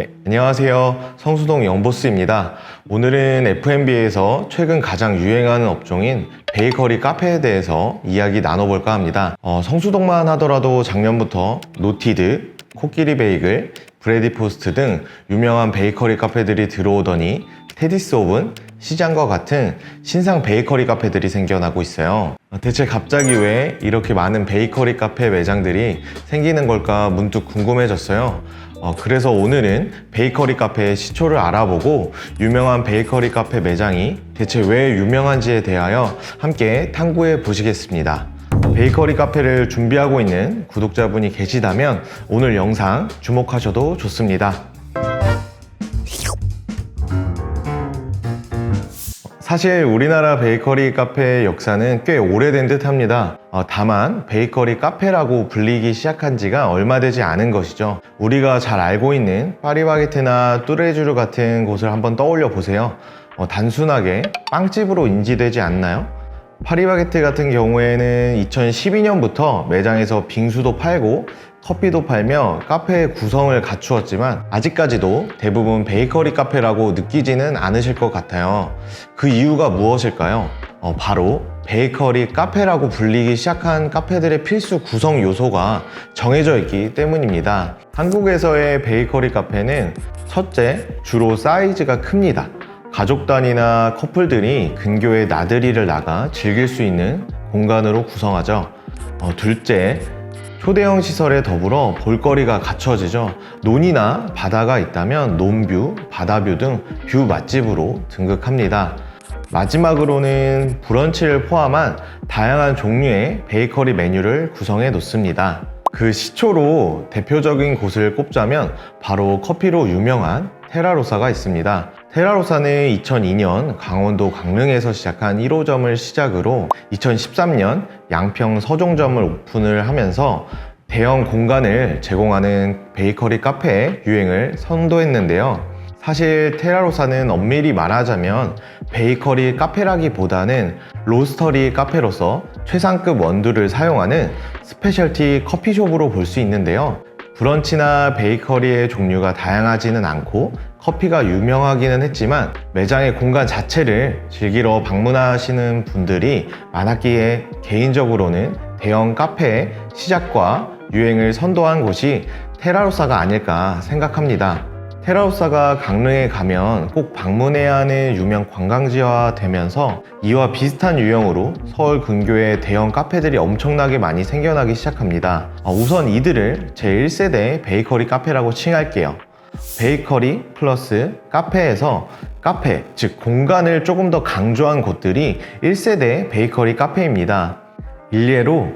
네, 안녕하세요. 성수동 영보스입니다. 오늘은 F&B에서 최근 가장 유행하는 업종인 베이커리 카페에 대해서 이야기 나눠볼까 합니다. 어, 성수동만 하더라도 작년부터 노티드, 코끼리 베이글, 브레디 포스트 등 유명한 베이커리 카페들이 들어오더니 테디스 오븐, 시장과 같은 신상 베이커리 카페들이 생겨나고 있어요. 어, 대체 갑자기 왜 이렇게 많은 베이커리 카페 매장들이 생기는 걸까 문득 궁금해졌어요. 어, 그래서 오늘은 베이커리 카페의 시초를 알아보고 유명한 베이커리 카페 매장이 대체 왜 유명한지에 대하여 함께 탐구해 보시겠습니다. 베이커리 카페를 준비하고 있는 구독자분이 계시다면 오늘 영상 주목하셔도 좋습니다. 사실 우리나라 베이커리 카페의 역사는 꽤 오래된 듯 합니다. 어, 다만 베이커리 카페라고 불리기 시작한 지가 얼마 되지 않은 것이죠. 우리가 잘 알고 있는 파리바게트나 뚜레쥬르 같은 곳을 한번 떠올려 보세요. 어, 단순하게 빵집으로 인지되지 않나요? 파리바게트 같은 경우에는 2012년부터 매장에서 빙수도 팔고 커피도 팔며 카페의 구성을 갖추었지만 아직까지도 대부분 베이커리 카페라고 느끼지는 않으실 것 같아요. 그 이유가 무엇일까요? 어, 바로 베이커리 카페라고 불리기 시작한 카페들의 필수 구성 요소가 정해져 있기 때문입니다. 한국에서의 베이커리 카페는 첫째, 주로 사이즈가 큽니다. 가족 단위나 커플들이 근교에 나들이를 나가 즐길 수 있는 공간으로 구성하죠. 어, 둘째, 휴대형 시설에 더불어 볼거리가 갖춰지죠. 논이나 바다가 있다면 논뷰, 바다뷰 등 뷰 맛집으로 등극합니다. 마지막으로는 브런치를 포함한 다양한 종류의 베이커리 메뉴를 구성해 놓습니다. 그 시초로 대표적인 곳을 꼽자면 바로 커피로 유명한 테라로사가 있습니다. 테라로사는 2002년 강원도 강릉에서 시작한 1호점을 시작으로 2013년 양평 서종점을 오픈을 하면서 대형 공간을 제공하는 베이커리 카페의 유행을 선도했는데요. 사실 테라로사는 엄밀히 말하자면 베이커리 카페라기보다는 로스터리 카페로서 최상급 원두를 사용하는 스페셜티 커피숍으로 볼 수 있는데요. 브런치나 베이커리의 종류가 다양하지는 않고 커피가 유명하기는 했지만 매장의 공간 자체를 즐기러 방문하시는 분들이 많았기에 개인적으로는 대형 카페의 시작과 유행을 선도한 곳이 테라로사가 아닐까 생각합니다. 테라우사가 강릉에 가면 꼭 방문해야 하는 유명 관광지화 되면서 이와 비슷한 유형으로 서울 근교에 대형 카페들이 엄청나게 많이 생겨나기 시작합니다. 어, 우선 이들을 제1세대 베이커리 카페라고 칭할게요. 베이커리 플러스 카페에서 카페, 즉 공간을 조금 더 강조한 곳들이 1세대 베이커리 카페입니다. 일례로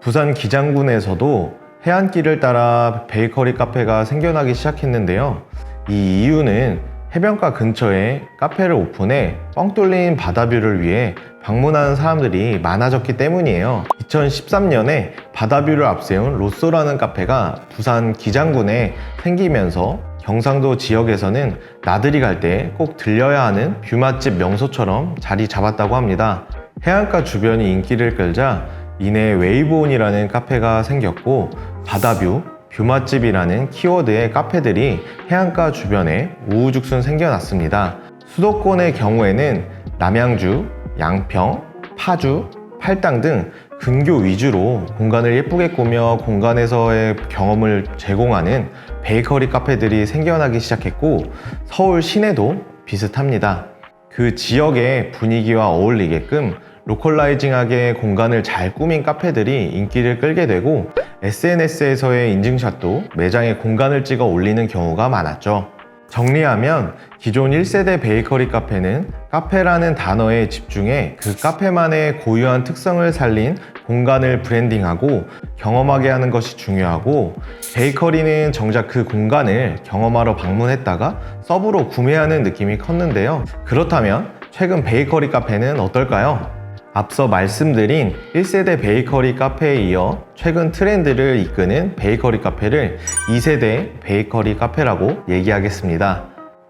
부산 기장군에서도 해안길을 따라 베이커리 카페가 생겨나기 시작했는데요. 이 이유는 해변가 근처에 카페를 오픈해 뻥 뚫린 바다뷰를 위해 방문하는 사람들이 많아졌기 때문이에요. 2013년에 바다뷰를 앞세운 로쏘라는 카페가 부산 기장군에 생기면서 경상도 지역에서는 나들이 갈 때 꼭 들려야 하는 뷰 맛집 명소처럼 자리 잡았다고 합니다. 해안가 주변이 인기를 끌자 이내 웨이브온이라는 카페가 생겼고 바다뷰, 뷰맛집이라는 키워드의 카페들이 해안가 주변에 우후죽순 생겨났습니다. 수도권의 경우에는 남양주, 양평, 파주, 팔당 등 근교 위주로 공간을 예쁘게 꾸며 공간에서의 경험을 제공하는 베이커리 카페들이 생겨나기 시작했고 서울 시내도 비슷합니다. 그 지역의 분위기와 어울리게끔 로컬라이징하게 공간을 잘 꾸민 카페들이 인기를 끌게 되고 SNS에서의 인증샷도 매장에 공간을 찍어 올리는 경우가 많았죠. 정리하면 기존 1세대 베이커리 카페는 카페라는 단어에 집중해 그 카페만의 고유한 특성을 살린 공간을 브랜딩하고 경험하게 하는 것이 중요하고 베이커리는 정작 그 공간을 경험하러 방문했다가 서브로 구매하는 느낌이 컸는데요. 그렇다면 최근 베이커리 카페는 어떨까요? 앞서 말씀드린 1세대 베이커리 카페에 이어 최근 트렌드를 이끄는 베이커리 카페를 2세대 베이커리 카페라고 얘기하겠습니다.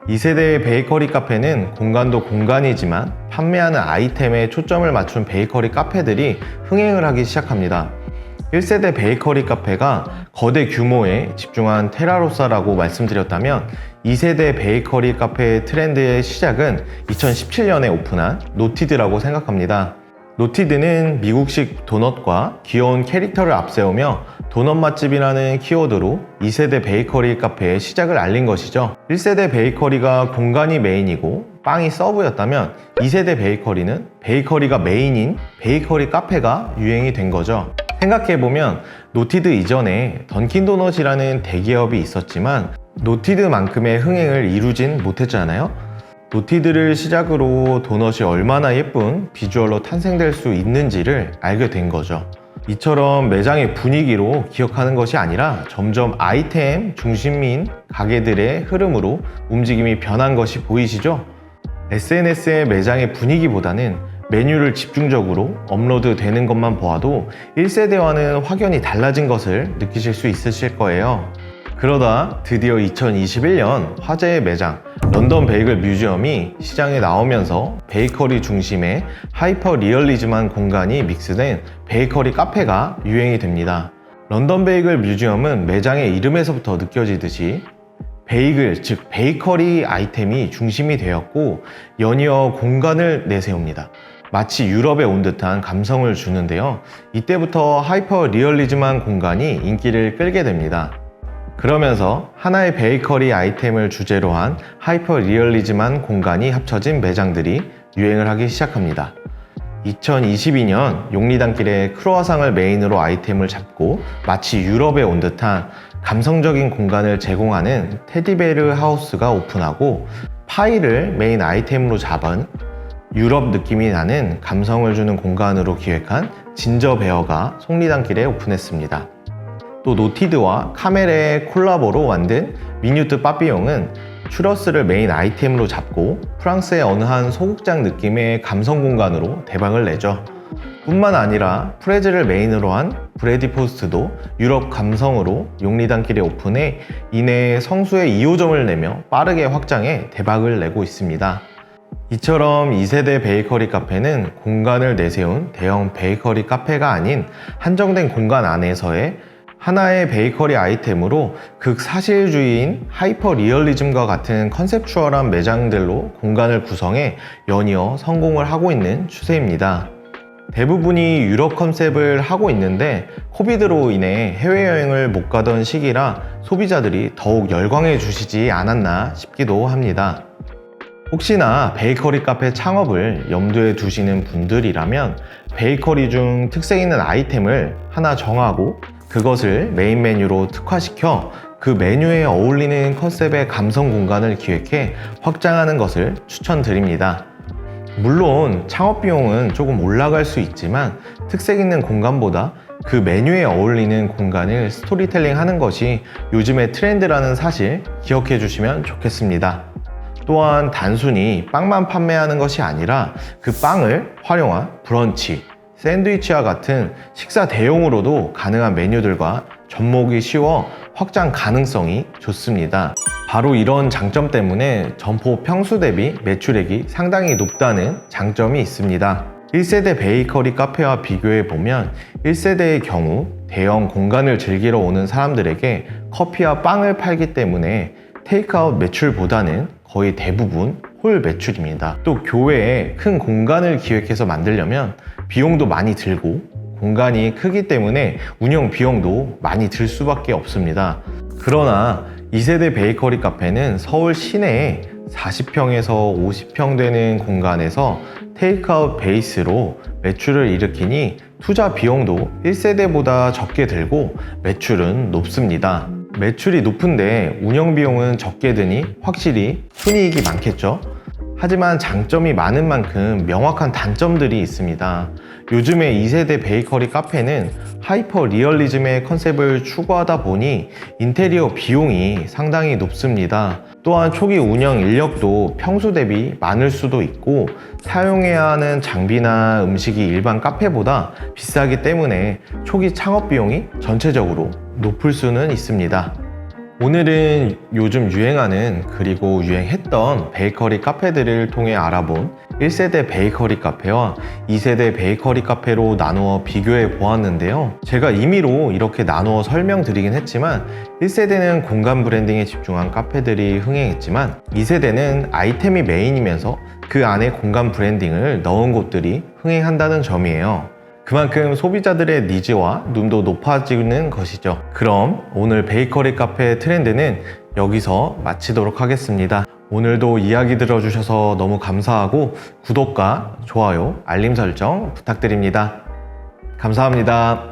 2세대의 베이커리 카페는 공간도 공간이지만 판매하는 아이템에 초점을 맞춘 베이커리 카페들이 흥행을 하기 시작합니다. 1세대 베이커리 카페가 거대 규모에 집중한 테라로사라고 말씀드렸다면 2세대 베이커리 카페 트렌드의 시작은 2017년에 오픈한 노티드라고 생각합니다. 노티드는 미국식 도넛과 귀여운 캐릭터를 앞세우며 도넛 맛집이라는 키워드로 2세대 베이커리 카페의 시작을 알린 것이죠. 1세대 베이커리가 공간이 메인이고 빵이 서브였다면 2세대 베이커리는 베이커리가 메인인 베이커리 카페가 유행이 된 거죠. 생각해보면 노티드 이전에 던킨 도넛이라는 대기업이 있었지만 노티드만큼의 흥행을 이루진 못했잖아요. 노티드를 시작으로 도넛이 얼마나 예쁜 비주얼로 탄생될 수 있는지를 알게 된 거죠. 이처럼 매장의 분위기로 기억하는 것이 아니라 점점 아이템 중심인 가게들의 흐름으로 움직임이 변한 것이 보이시죠? SNS의 매장의 분위기보다는 메뉴를 집중적으로 업로드 되는 것만 보아도 1세대와는 확연히 달라진 것을 느끼실 수 있으실 거예요. 그러다 드디어 2021년 화제의 매장 런던 베이글 뮤지엄이 시장에 나오면서 베이커리 중심의 하이퍼 리얼리즘한 공간이 믹스된 베이커리 카페가 유행이 됩니다. 런던 베이글 뮤지엄은 매장의 이름에서부터 느껴지듯이 베이글, 즉 베이커리 아이템이 중심이 되었고 연이어 공간을 내세웁니다. 마치 유럽에 온 듯한 감성을 주는데요. 이때부터 하이퍼 리얼리즘한 공간이 인기를 끌게 됩니다. 그러면서 하나의 베이커리 아이템을 주제로 한 하이퍼 리얼리즘한 공간이 합쳐진 매장들이 유행을 하기 시작합니다. 2022년 용리단길에 크로아상을 메인으로 아이템을 잡고 마치 유럽에 온 듯한 감성적인 공간을 제공하는 테디베르 하우스가 오픈하고 파이를 메인 아이템으로 잡은 유럽 느낌이 나는 감성을 주는 공간으로 기획한 진저 베어가 속리단길에 오픈했습니다. 또 노티드와 카멜의 콜라보로 만든 미뉴트 빠삐용은 추러스를 메인 아이템으로 잡고 프랑스의 어느 한 소극장 느낌의 감성 공간으로 대박을 내죠. 뿐만 아니라 프레즈를 메인으로 한 브레디 포스트도 유럽 감성으로 용리단길에 오픈해 이내 성수의 2호점을 내며 빠르게 확장해 대박을 내고 있습니다. 이처럼 2세대 베이커리 카페는 공간을 내세운 대형 베이커리 카페가 아닌 한정된 공간 안에서의 하나의 베이커리 아이템으로 극사실주의인 하이퍼 리얼리즘과 같은 컨셉추얼한 매장들로 공간을 구성해 연이어 성공을 하고 있는 추세입니다. 대부분이 유럽 컨셉을 하고 있는데 코비드로 인해 해외여행을 못 가던 시기라 소비자들이 더욱 열광해 주시지 않았나 싶기도 합니다. 혹시나 베이커리 카페 창업을 염두에 두시는 분들이라면 베이커리 중 특색 있는 아이템을 하나 정하고 그것을 메인 메뉴로 특화시켜 그 메뉴에 어울리는 컨셉의 감성 공간을 기획해 확장하는 것을 추천드립니다. 물론 창업 비용은 조금 올라갈 수 있지만 특색 있는 공간보다 그 메뉴에 어울리는 공간을 스토리텔링 하는 것이 요즘의 트렌드라는 사실 기억해 주시면 좋겠습니다. 또한 단순히 빵만 판매하는 것이 아니라 그 빵을 활용한 브런치, 샌드위치와 같은 식사 대용으로도 가능한 메뉴들과 접목이 쉬워 확장 가능성이 좋습니다. 바로 이런 장점 때문에 점포 평수 대비 매출액이 상당히 높다는 장점이 있습니다. 1세대 베이커리 카페와 비교해 보면 1세대의 경우 대형 공간을 즐기러 오는 사람들에게 커피와 빵을 팔기 때문에 테이크아웃 매출보다는 거의 대부분 홀 매출입니다. 또 교외에 큰 공간을 기획해서 만들려면 비용도 많이 들고 공간이 크기 때문에 운영 비용도 많이 들 수밖에 없습니다. 그러나 2세대 베이커리 카페는 서울 시내에 40평에서 50평 되는 공간에서 테이크아웃 베이스로 매출을 일으키니 투자 비용도 1세대보다 적게 들고 매출은 높습니다. 매출이 높은데 운영 비용은 적게 드니 확실히 순이익이 많겠죠? 하지만 장점이 많은 만큼 명확한 단점들이 있습니다. 요즘의 2세대 베이커리 카페는 하이퍼 리얼리즘의 컨셉을 추구하다 보니 인테리어 비용이 상당히 높습니다. 또한 초기 운영 인력도 평소 대비 많을 수도 있고 사용해야 하는 장비나 음식이 일반 카페보다 비싸기 때문에 초기 창업 비용이 전체적으로 높을 수는 있습니다. 오늘은 요즘 유행하는 그리고 유행했던 베이커리 카페들을 통해 알아본 1세대 베이커리 카페와 2세대 베이커리 카페로 나누어 비교해 보았는데요. 제가 임의로 이렇게 나누어 설명드리긴 했지만 1세대는 공간 브랜딩에 집중한 카페들이 흥행했지만 2세대는 아이템이 메인이면서 그 안에 공간 브랜딩을 넣은 곳들이 흥행한다는 점이에요. 그만큼 소비자들의 니즈와 눈도 높아지는 것이죠. 그럼 오늘 베이커리 카페 트렌드는 여기서 마치도록 하겠습니다. 오늘도 이야기 들어주셔서 너무 감사하고 구독과 좋아요, 알림 설정 부탁드립니다. 감사합니다.